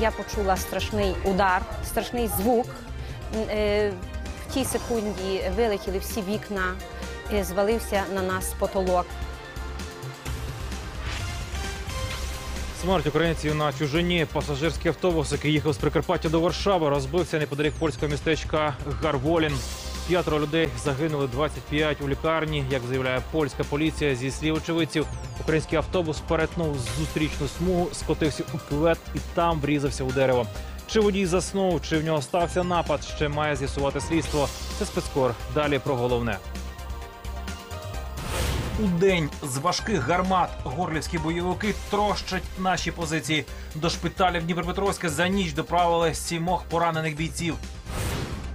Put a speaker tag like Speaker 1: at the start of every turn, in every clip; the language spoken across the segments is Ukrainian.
Speaker 1: Я почула страшний удар, страшний звук. Е, В тій секунді вилетіли всі вікна, і звалився на нас потолок.
Speaker 2: Смерть українців на чужині. Пасажирський автобус, який їхав з Прикарпаття до Варшави, розбився неподалік польського містечка Гарволін. П'ятеро людей загинули, 25 у лікарні. Як заявляє польська поліція, зі слів очевидців, український автобус перетнув зустрічну смугу, скотився у кювет і там врізався у дерево. Чи водій заснув, чи в нього стався напад, ще має з'ясувати слідство. Це спецкор. Далі про головне. У день з важких гармат горлівські бойовики трощать наші позиції. До шпиталів Дніпропетровська за ніч доправили сімох поранених бійців.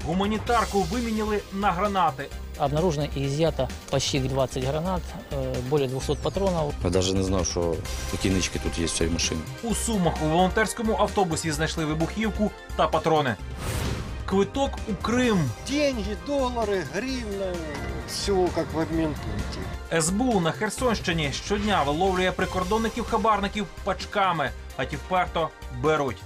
Speaker 2: Гуманітарку виміняли на гранати.
Speaker 3: Обнаружено и изъято почти 20 гранат, э, более 200 патронов.
Speaker 4: Я навіть не знав, що такі нички тут є в цій машині.
Speaker 2: У Сумах у волонтерському автобусі знайшли вибухівку та патрони. Квиток у Крим.
Speaker 5: Деньги, доллары, гривны, все как в обмен пункте.
Speaker 2: СБУ на Херсонщині щодня виловлює прикордонників-хабарників пачками, а ті вперто беруть.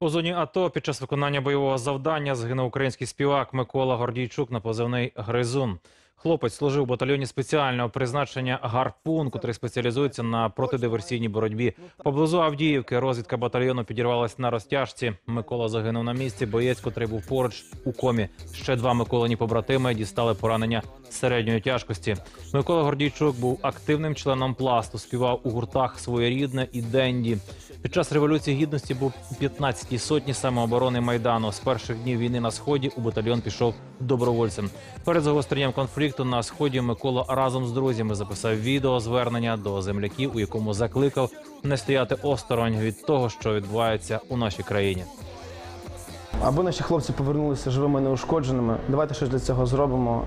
Speaker 2: У зоні АТО під час виконання бойового завдання згинув український співак Микола Гордійчук на позивний Гризун. Хлопець служив у батальйоні спеціального призначення Гарпун, котрий спеціалізується на протидиверсійній боротьбі. Поблизу Авдіївки розвідка батальйону підірвалась на розтяжці. Микола загинув на місці. Боєць, котрий був поруч у комі. Ще два Миколині побратими дістали поранення середньої тяжкості. Микола Гордійчук був активним членом пласту, співав у гуртах своєрідне і денді. Під час революції гідності був у 15-й сотні самооборони майдану. З перших днів війни на сході у батальйон пішов добровольцем. Перед загостренням конфлікту на сході Микола разом з друзями записав відео звернення до земляків, у якому закликав не стояти осторонь від того, що відбувається у нашій країні.
Speaker 6: Аби наші хлопці повернулися живими неушкодженими, давайте щось для цього зробимо.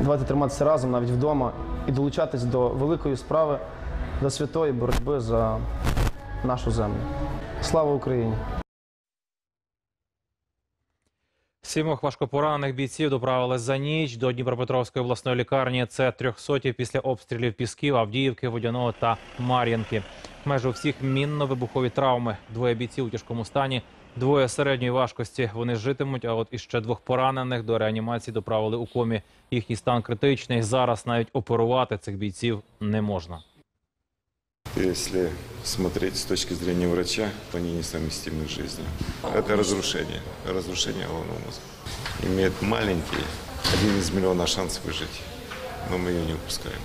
Speaker 6: Давайте триматися разом навіть вдома і долучатись до великої справи, до святої боротьби за нашу землю. Слава Україні!
Speaker 2: Сімох важкопоранених бійців доправили за ніч до Дніпропетровської обласної лікарні. Це трьохсоті після обстрілів Пісків, Авдіївки, Водяного та Мар'їнки. Майже у всіх мінно-вибухові травми. Двоє бійців у тяжкому стані, двоє середньої важкості. Вони житимуть. А от іще двох поранених до реанімації доправили у комі. Їхній стан критичний. Зараз навіть оперувати цих бійців не можна
Speaker 7: Если смотреть с точки зрения врача, то они несовместимы с жизнью. Это разрушение, разрушение головного мозга. Имеет маленький, один из миллиона шанс выжить, но мы ее не упускаем.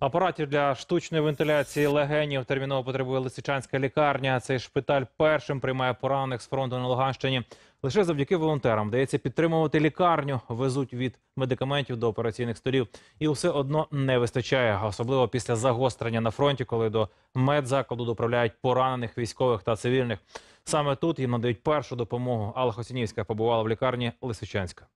Speaker 2: Апаратів для штучної вентиляції легенів терміново потребує Лисичанська лікарня. Цей шпиталь першим приймає поранених з фронту на Луганщині. Лише завдяки волонтерам вдається підтримувати лікарню, везуть від медикаментів до операційних столів. І все одно не вистачає, особливо після загострення на фронті, коли до медзакладу доправляють поранених військових та цивільних. Саме тут їм надають першу допомогу. Алла Хосінівська побувала в лікарні Лисичанська.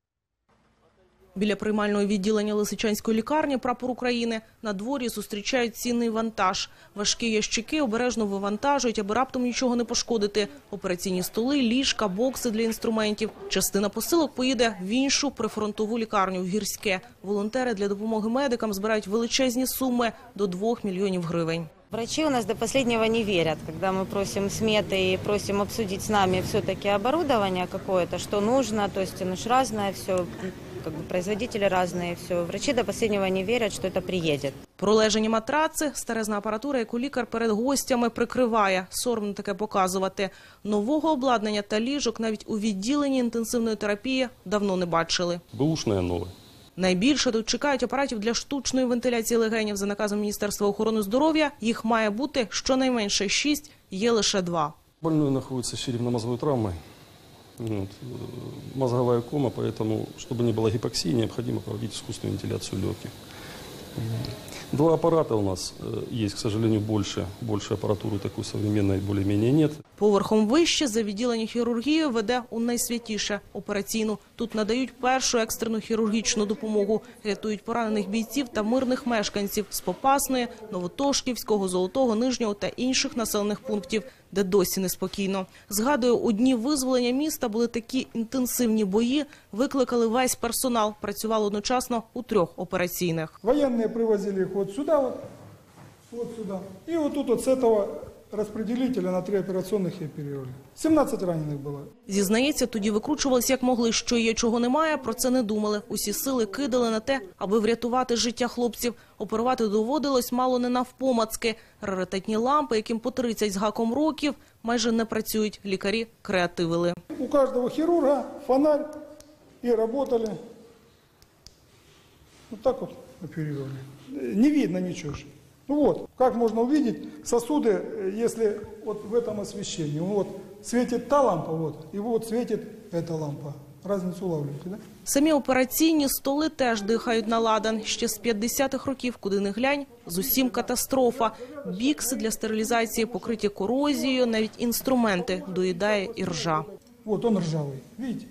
Speaker 8: Біля приймального відділення Лисичанської лікарні прапор України на дворі зустрічають цінний вантаж. Важкі ящики обережно вивантажують, аби раптом нічого не пошкодити. Операційні столи, ліжка, бокси для інструментів. Частина посилок поїде в іншу прифронтову лікарню в Гірське. Волонтери для допомоги медикам збирають величезні суми до 2 мільйонів гривень.
Speaker 9: Врачи у нас до последнего не верят, когда мы просим сметы и просим обсудить с нами все-таки оборудование какое-то, что нужно, то есть оно ж разное все, как бы производители разные, все. Врачи до последнего не верят, что это приедет.
Speaker 8: Пролежені матраци, старезна апаратура, яку лікар перед гостями прикриває. Соромно таке показувати. Нового обладнання та ліжок навіть у відділенні інтенсивної терапії давно не бачили.
Speaker 10: Бэушная новая.
Speaker 8: Найбільше тут чекають апаратів для штучної вентиляції легенів. За наказом Міністерства охорони здоров'я їх має бути щонайменше шість, є лише два.
Speaker 10: Больной находится с черепно-мозговой травмой. Вот. э, Мозговая кома, поэтому, чтобы не было гипоксии, необходимо проводить искусственную вентиляцию легких. М. Два аппарата у нас э, есть, к сожалению, больше. Больше аппаратуры такой современной более-менее нет.
Speaker 8: Поверхом вище за відділення хірургії веде у найсвятіше операційну. Тут надають першу екстрену хірургічну допомогу, рятують поранених бійців та мирних мешканців з Попасної, Новотошківського, Золотого, Нижнього та інших населених пунктів, де досі неспокійно. Згадую, у дні визволення міста були такі інтенсивні бої, викликали весь персонал, працювали одночасно у трьох операційних.
Speaker 11: Воєнні привозили їх от сюда от, вот сюда. И вот тут вот с этого распределителя на три операционных и оперировали. 17 раненых было.
Speaker 8: Зізнається, тоді викручувалися як могли, що є, чого немає, про це не думали. Усі сили кидали на те, аби врятувати життя хлопців. Оперувати доводилось мало не навпомацки. Раритетні лампи, яким по 30 з гаком років, майже не працюють. Лікарі креативили.
Speaker 11: У каждого хирурга фонарь и работали. Вот так вот оперировали. Э, Не видно ничего. ж. Ну вот, как можно увидеть сосуды, э, если вот в этом освещении. Вот светит та лампа, вот, и вот светит эта лампа. Разницу улавливаете, да?
Speaker 8: Самі операційні столи теж дихають на ладан. Ще з 50-х років, куди не глянь, з усім катастрофа. Бікси для стерилізації покриті корозією, навіть інструменти доїдає і ржа.
Speaker 11: Вот он ржавый, видите?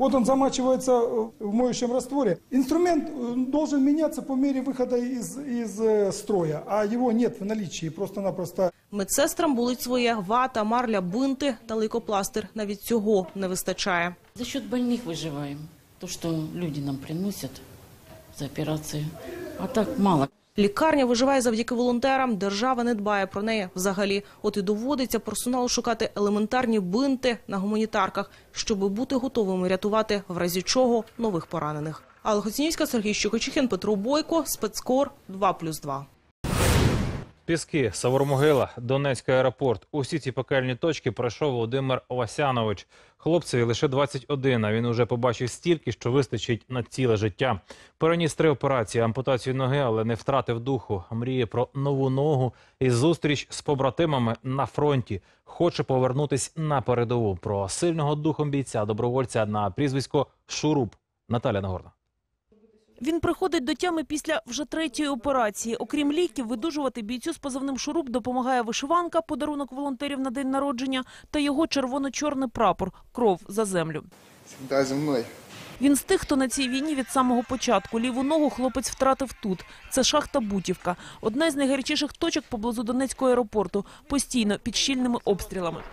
Speaker 11: Вот он замачивается э, в моющем растворе. Инструмент э, должен меняться по мере выхода из, из э, строя, а его нет в наличии. Просто-напросто
Speaker 8: Медсестрам болить своє вата, марля, бинти та лейкопластир. Навіть цього не вистачає.
Speaker 12: За счет больных выживаем. То, что люди нам приносят за операцию. А так мало.
Speaker 8: Лікарня виживає завдяки волонтерам. Держава не дбає про неї взагалі. От і доводиться персоналу шукати елементарні бинти на гуманітарках, щоб бути готовими рятувати в разі чого нових поранених. Алла Хоцінівська, Сергій Щукочихін, Петро Бойко, спецкор 2+,2.
Speaker 2: Піски, Савормогила, Донецький аеропорт. Усі ці пекельні точки пройшов Володимир Васянович. Хлопцеві лише 21, а він уже побачив стільки, що вистачить на ціле життя. Переніс три операції, ампутацію ноги, але не втратив духу. Мріє про нову ногу і зустріч з побратимами на фронті. Хоче повернутись на передову. Про сильного духом бійця, добровольця на прізвисько Шуруп. Наталя Нагорна.
Speaker 13: Він приходить до тями після вже третьої операції. Окрім ліків, видужувати бійцю з позивним шуруп допомагає вишиванка, подарунок волонтерів на день народження, та його червоно-чорний прапор кров за землю.
Speaker 14: Всегда зі мною.
Speaker 13: Він з тих, хто на цій війні від самого початку. Ліву ногу хлопець втратив тут. Це шахта Бутівка. Одна з найгарячіших точок поблизу Донецького аеропорту. Постійно під щільними обстрілами.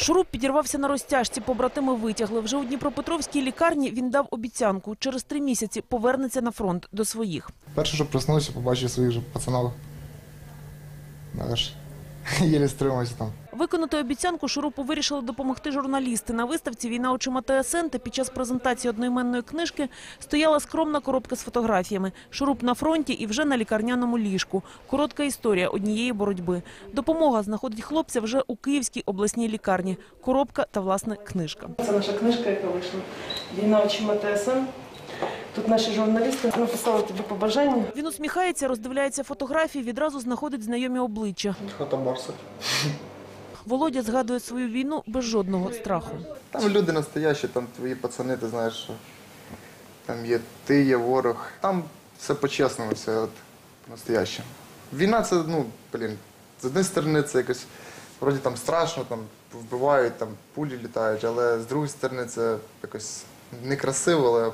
Speaker 13: Шуруп підірвався на розтяжці, побратими витягли. Вже у Дніпропетровській лікарні він дав обіцянку. Через три місяці повернеться на фронт до своїх.
Speaker 14: Перше, що проснувся, побачив своїх же пацанів. Аж єлі стримався там.
Speaker 13: Виконати обіцянку Шурупу вирішили допомогти журналісти. На виставці «Війна очима ТСН» та під час презентації одноіменної книжки стояла скромна коробка з фотографіями. Шуруп на фронті і вже на лікарняному ліжку. Коротка історія однієї боротьби. Допомога знаходить хлопця вже у Київській обласній лікарні. Коробка та, власне, книжка.
Speaker 15: Це наша книжка, яка вийшла. Війна очима ТСН. Тут наші журналісти написали тобі побажання.
Speaker 13: Він усміхається, роздивляється фотографії, відразу знаходить знайомі обличчя.
Speaker 14: Хата Барса.
Speaker 13: Володя згадує свою війну без жодного страху.
Speaker 14: Там люди настоящі, там твої пацани, ти знаєш, що там є ти, є ворог. Там все по-чесному, все от настояще. Війна це, ну, блін, з однієї сторони це якось вроді там страшно, там вбивають, там пулі літають, але з другої сторони це якось некрасиво, але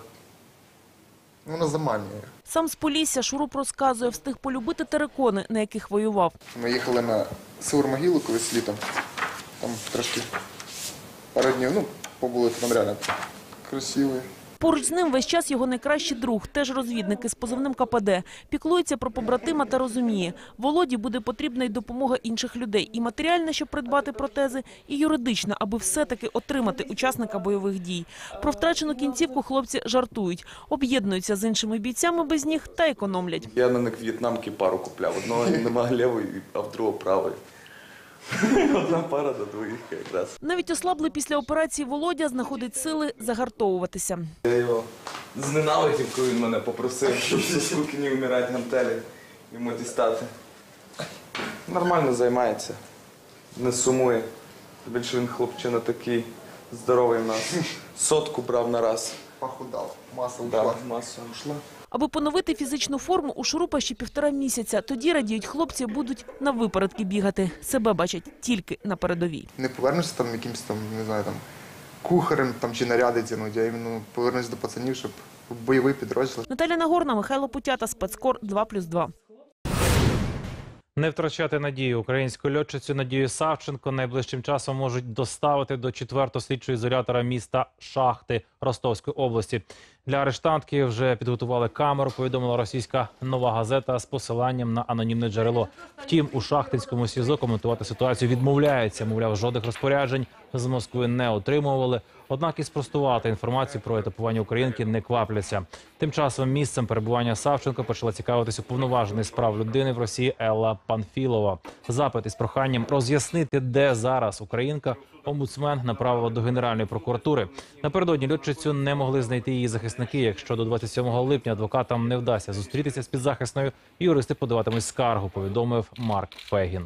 Speaker 14: воно заманює.
Speaker 13: Сам з Полісся Шуруп розказує, встиг полюбити терикони, на яких воював.
Speaker 14: Ми їхали на Саур-могилу колись літом. Там трошки пару днів, ну, побули там реально красиві.
Speaker 13: Поруч з ним весь час його найкращий друг, теж розвідник із позивним КПД. Піклується про побратима та розуміє, Володі буде потрібна й допомога інших людей. І матеріальна, щоб придбати протези, і юридична, аби все-таки отримати учасника бойових дій. Про втрачену кінцівку хлопці жартують, об'єднуються з іншими бійцями без ніг та економлять.
Speaker 16: Я на них в'єтнамки пару купляв. Одного нема лівої, а в другого правої. Одна пара до двоїх якраз.
Speaker 13: Навіть ослаблий після операції Володя знаходить сили загартовуватися.
Speaker 16: Я його зненавидів, коли він мене попросив, щоб зі скуки не вмирати гантелі йому дістати. Нормально займається, не сумує. Більше він хлопчина такий здоровий в нас. Сотку брав на раз.
Speaker 14: Похудав, маса
Speaker 16: Да,
Speaker 14: ушла.
Speaker 16: маса ушла.
Speaker 13: Аби поновити фізичну форму, у Шурупа ще півтора місяця. Тоді, радіють хлопці, будуть на випередки бігати. Себе бачать тільки на передовій.
Speaker 14: Не повернешся там якимось там, не знаю, там кухарем там, чи наряди тянуть, а іменно повернусь до пацанів, щоб бойовий підрозділ.
Speaker 13: Наталя Нагорна, Михайло Путята, спецкор 2+,2.
Speaker 2: Не втрачати надію. Українську льотчицю Надію Савченко найближчим часом можуть доставити до четвертого слідчого ізолятора міста Шахти Ростовської області. Для арештантки вже підготували камеру, повідомила російська нова газета з посиланням на анонімне джерело. Втім, у шахтинському СІЗО коментувати ситуацію відмовляється. Мовляв, жодних розпоряджень з Москви не отримували. Однак і спростувати інформацію про етапування українки не квапляться. Тим часом місцем перебування Савченко почала цікавитися уповноважений з прав людини в Росії Елла Панфілова. Запит із проханням роз'яснити, де зараз українка. Омбудсмен направила до Генеральної прокуратури. Напередодні льотчицю не могли знайти її захисники. Якщо до 27 липня адвокатам не вдасться зустрітися з підзахисною, юристи подаватимуть скаргу. Повідомив Марк Фегін.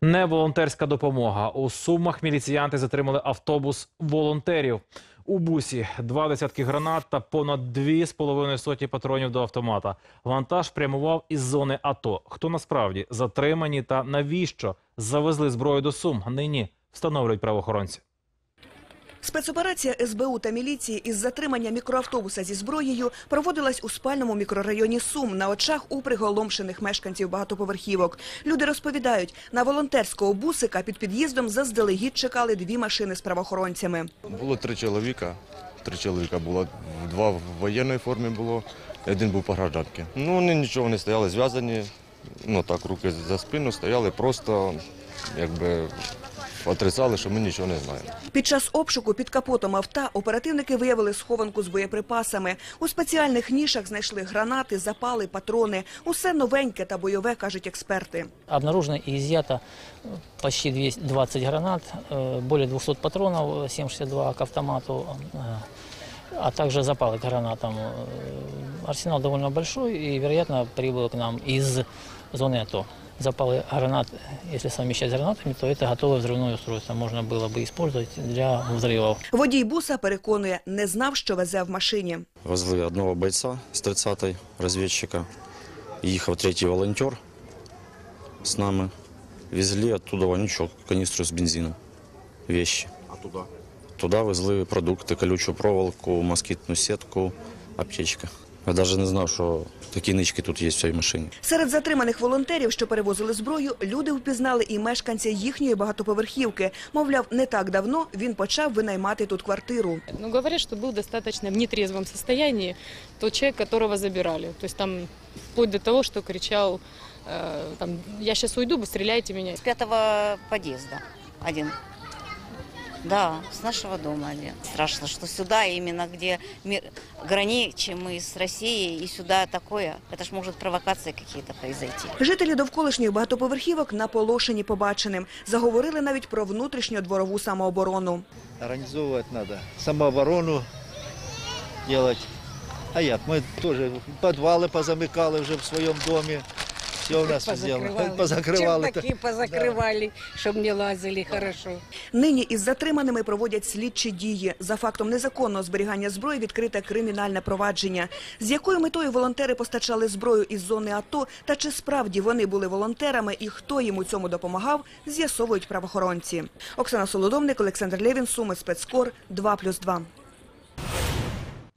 Speaker 2: Не волонтерська допомога. У Сумах міліціянти затримали автобус волонтерів. У бусі два десятки гранат та понад дві з половиною сотні патронів до автомата. Вантаж прямував із зони АТО. Хто насправді затримані та навіщо завезли зброю до Сум? Нині встановлюють правоохоронці.
Speaker 17: Спецоперація СБУ та міліції із затримання мікроавтобуса зі зброєю проводилась у спальному мікрорайоні Сум на очах у приголомшених мешканців багатоповерхівок. Люди розповідають, на волонтерського бусика під під'їздом заздалегідь чекали дві машини з правоохоронцями.
Speaker 18: Було три чоловіка. Три чоловіка було. Два в воєнній формі було, один був по гражданці. Ну, вони нічого не стояли зв'язані. Ну так, руки за спину стояли, просто якби отрицали, що ми нічого не знаємо.
Speaker 17: Під час обшуку під капотом авто оперативники виявили схованку з боєприпасами. У спеціальних нішах знайшли гранати, запали, патрони. Усе новеньке та бойове, кажуть експерти.
Speaker 3: Обнаружено и изъято э, почти 200 20 гранат, э, более 200 патронов, э, 7,62 к автомату, э, а также запалы к гранатам. Э, Арсенал довольно большой и, вероятно, прибыл к нам из зоны АТО. Запалы гранат, если совмещать с гранатами, то это готовое взрывное устройство. Можно было бы использовать для взрывов.
Speaker 17: Водій буса переконує, не знав, що везе в машині.
Speaker 4: Везли одного бойця з 30-ї розвідчика. Їхав третій волонтер з нами. Везли оттуда вонючу каністру з бензином. Вещи.
Speaker 18: А туди?
Speaker 4: Туди везли продукти, колючу проволоку, москітну сітку, аптечка. Я навіть не знав, що такі нички тут є в цій машині.
Speaker 17: Серед затриманих волонтерів, що перевозили зброю, люди впізнали і мешканця їхньої багатоповерхівки. Мовляв, не так давно він почав винаймати тут квартиру.
Speaker 19: Ну, говорят, что был достаточно в нетрезвом состоянии тот человек, которого забирали. То есть там вплоть до того, что кричал, э, там, я сейчас уйду, вы стреляйте меня.
Speaker 9: С пятого подъезда один. Да, с нашего дома один. Страшно, что сюда, именно где мир, граничим мы с Россией, и сюда такое. Это ж может провокации какие-то произойти.
Speaker 17: Жителі довколишніх багатоповерхівок наполошені побаченим. Заговорили навіть про внутрішньодворову самооборону.
Speaker 20: Организовывать надо. Самооборону делать. А як? Мы тоже подвалы позамыкали уже в своем доме. Все у нас сделано. Позакрывали.
Speaker 21: Чердаки позакривали, щоб не лазили хорошо.
Speaker 17: Нині із затриманими проводять слідчі дії. За фактом незаконного зберігання зброї відкрите кримінальне провадження. З якою метою волонтери постачали зброю із зони АТО та чи справді вони були волонтерами і хто їм у цьому допомагав, з'ясовують правоохоронці. Оксана Солодовник, Олександр Лєвін, Суми, Спецкор, 2+,2.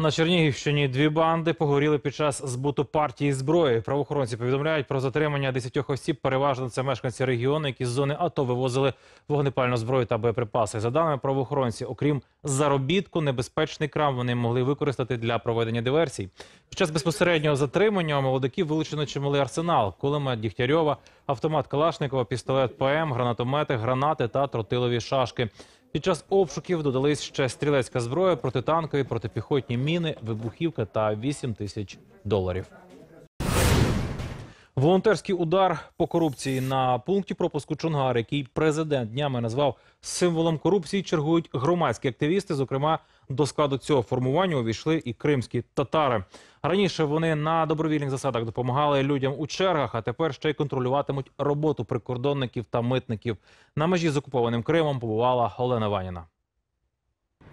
Speaker 2: На Чернігівщині дві банди погоріли під час збуту партії зброї. Правоохоронці повідомляють про затримання 10 осіб. Переважно це мешканці регіону, які з зони АТО вивозили вогнепальну зброю та боєприпаси. За даними правоохоронці, окрім заробітку, небезпечний крам вони могли використати для проведення диверсій. Під час безпосереднього затримання у молодиків вилучено чималий арсенал: кулемет Дігтярьова, автомат Калашникова, пістолет ПМ, гранатомети, гранати та тротилові шашки. Під час обшуків додались ще стрілецька зброя, протитанкові, протипіхотні міни, вибухівка та 8 тисяч доларів. Волонтерський удар по корупції на пункті пропуску Чонгар, який президент днями назвав символом корупції, чергують громадські активісти. Зокрема, до складу цього формування увійшли і кримські татари. Раніше вони на добровільних засадах допомагали людям у чергах, а тепер ще й контролюватимуть роботу прикордонників та митників. На межі з окупованим Кримом побувала Олена Ваніна.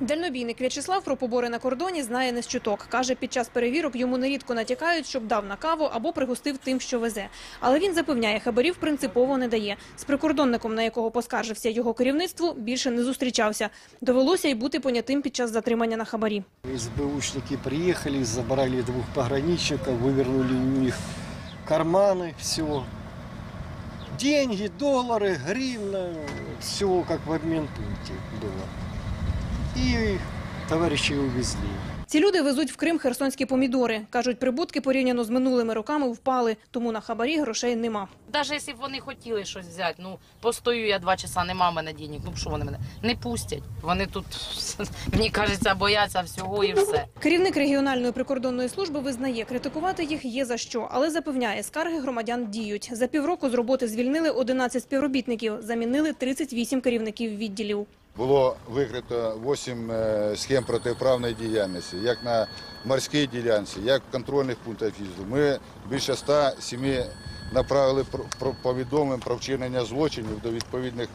Speaker 22: Дальнобійник В'ячеслав про побори на кордоні знає не з чуток. Каже, під час перевірок йому нерідко натякають, щоб дав на каву або пригостив тим, що везе. Але він запевняє, хабарів принципово не дає. З прикордонником, на якого поскаржився його керівництву, більше не зустрічався. Довелося й бути понятим під час затримання на хабарі.
Speaker 5: СБУшники приехали, забрали двух пограничников, вывернули у них карманы, все. Деньги, доллары, гривна, все как в обмен пункте было. И товарищи увезли.
Speaker 22: Ці люди везуть в Крим херсонські помідори. Кажуть, прибутки порівняно з минулими роками впали, тому на хабарі грошей нема.
Speaker 23: Навіть якщо б вони хотіли щось взяти, ну постою я два часа, нема в мене денег, ну що вони мене не пустять. Вони тут, мені кажеться, бояться всього і все.
Speaker 22: Керівник регіональної прикордонної служби визнає, критикувати їх є за що, але запевняє, скарги громадян діють. За півроку з роботи звільнили 11 співробітників, замінили 38 керівників відділів.
Speaker 24: Було викрито 8 е, схем протиправної діяльності, як на морській ділянці, як в контрольних пунктах в'їзду. Ми більше 107 направили повідомлень про вчинення злочинів до відповідних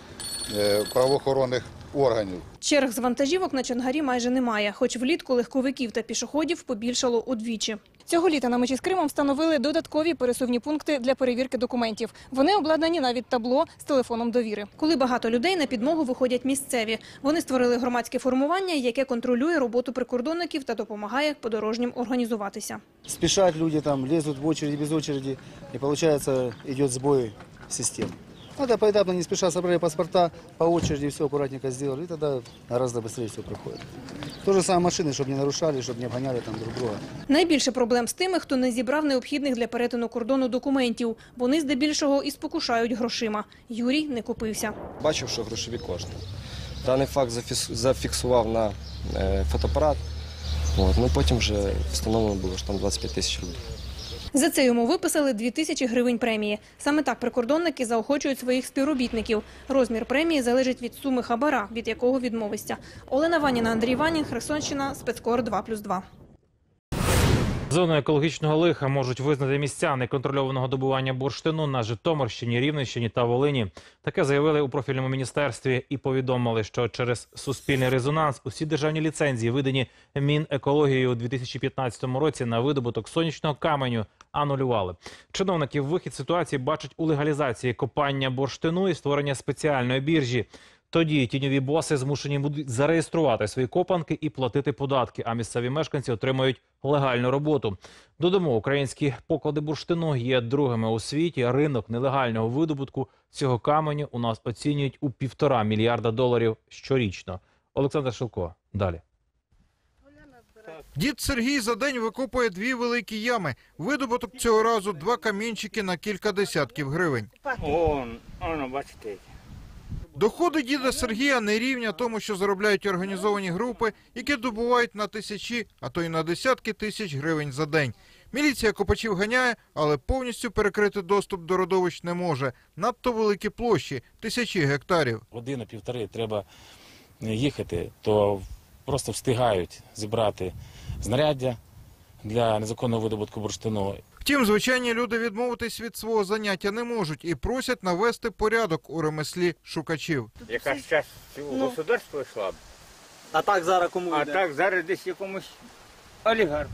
Speaker 24: е, правоохоронних органів.
Speaker 22: Черг з вантажівок на Чонгарі майже немає, хоч влітку легковиків та пішоходів побільшало удвічі. Цього літа на межі з Кримом встановили додаткові пересувні пункти для перевірки документів. Вони обладнані навіть табло з телефоном довіри. Коли багато людей на підмогу виходять місцеві. Вони створили громадське формування, яке контролює роботу прикордонників та допомагає подорожнім організуватися.
Speaker 25: спешат люди там, лезут в очереди без очереди, и получается идет сбой системы. Надо поэтапно, не спеша, собрали паспорта, по очереди все аккуратненько сделали, и тогда гораздо быстрее все проходит. То же самое машины, чтобы не нарушали, чтобы не обгоняли там друг друга.
Speaker 22: Найбільше проблем з тими, хто не зібрав необхідних для перетину кордону документів. Вони здебільшого і спокушають грошима. Юрій не купився.
Speaker 26: бачив, що грошові кошти. Даний факт зафіс- зафіксував на е, фотоапарат. От, ну, потім вже встановлено було, що там 25 тисяч рублів.
Speaker 22: За це йому виписали 2 тисячі гривень премії. Саме так прикордонники заохочують своїх співробітників. Розмір премії залежить від суми хабара, від якого відмовиться. Олена Ваніна, Андрій Ванін, Херсонщина, спецкор 2+,2.
Speaker 2: Зоною екологічного лиха можуть визнати місця неконтрольованого добування бурштину на Житомирщині, Рівненщині та Волині. Таке заявили у профільному міністерстві і повідомили, що через суспільний резонанс усі державні ліцензії, видані Мінекологією у 2015 році на видобуток сонячного каменю, анулювали. Чиновники вихід ситуації бачать у легалізації копання бурштину і створення спеціальної біржі. Тоді тіньові боси змушені будуть зареєструвати свої копанки і платити податки, а місцеві мешканці отримають легальну роботу. Додамо, українські поклади бурштину є другими у світі. Ринок нелегального видобутку цього каменю у нас оцінюють у півтора мільярда доларів щорічно. Олександр Шилко. Далі.
Speaker 27: Дід Сергій за день викопує дві великі ями. Видобуток цього разу два камінчики на кілька десятків гривень.
Speaker 28: Он, воно, бачите.
Speaker 27: Доходи діда Сергія не рівня тому, що заробляють організовані групи, які добувають на тисячі, а то й на десятки тисяч гривень за день. Міліція копачів ганяє, але повністю перекрити доступ до родовищ не може. Надто великі площі тисячі гектарів.
Speaker 29: годину півтори треба їхати, то просто встигають зібрати знаряддя для незаконного видобутку бурштину.
Speaker 27: Втім, звичайні люди відмовитись від свого заняття не можуть і просять навести порядок у ремеслі шукачів.
Speaker 28: Якась час у
Speaker 30: Ну.
Speaker 28: государство йшла б.
Speaker 30: А так зараз кому
Speaker 28: А
Speaker 30: йде?
Speaker 28: так зараз десь якомусь олігарху.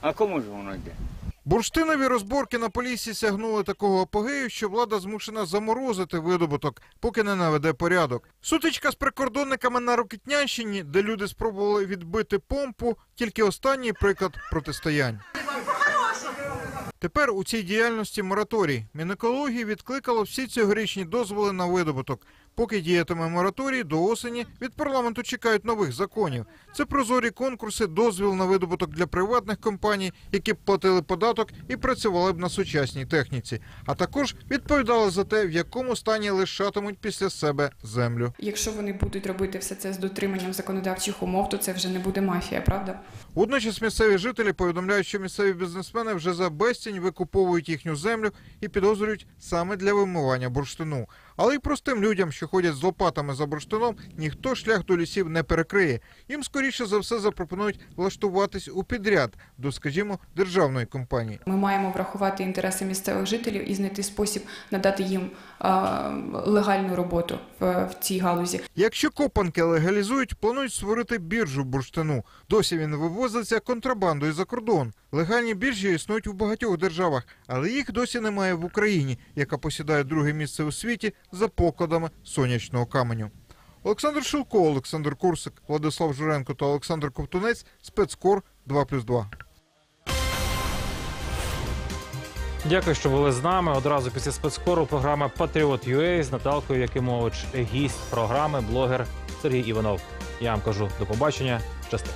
Speaker 28: А кому ж воно йде?
Speaker 27: Бурштинові розборки на Поліссі сягнули такого апогею, що влада змушена заморозити видобуток, поки не наведе порядок. Сутичка з прикордонниками на Рокітнянщині, де люди спробували відбити помпу, тільки останній приклад протистоянь. Тепер у цій діяльності мораторій. Мінекології відкликало всі цьогорічні дозволи на видобуток. Поки діятиме мораторій, до осені від парламенту чекають нових законів. Це прозорі конкурси, дозвіл на видобуток для приватних компаній, які б платили податок і працювали б на сучасній техніці, а також відповідали за те, в якому стані лишатимуть після себе землю.
Speaker 31: Якщо вони будуть робити все це з дотриманням законодавчих умов, то це вже не буде мафія, правда?
Speaker 27: Водночас місцеві жителі повідомляють, що місцеві бізнесмени вже за безцінь викуповують їхню землю і підозрюють саме для вимивання бурштину. Але й простим людям, що ходять з лопатами за бурштином, ніхто шлях до лісів не перекриє. Їм скоріше за все запропонують влаштуватись у підряд до, скажімо, державної компанії.
Speaker 31: Ми маємо врахувати інтереси місцевих жителів і знайти спосіб надати їм а, легальну роботу в, в цій галузі.
Speaker 27: Якщо копанки легалізують, планують створити біржу бурштину. Досі він вивозиться контрабандою за кордон. Легальні біржі існують у багатьох державах, але їх досі немає в Україні, яка посідає друге місце у світі за покладами сонячного каменю. Олександр Шилко, Олександр Курсик, Владислав Журенко та Олександр Ковтунець. Спецкор 2+,2.
Speaker 2: Дякую, що були з нами. Одразу після спецкору програма Патріот UA з Наталкою Якимович, гість програми, блогер Сергій Іванов. Я вам кажу до побачення. Щасти.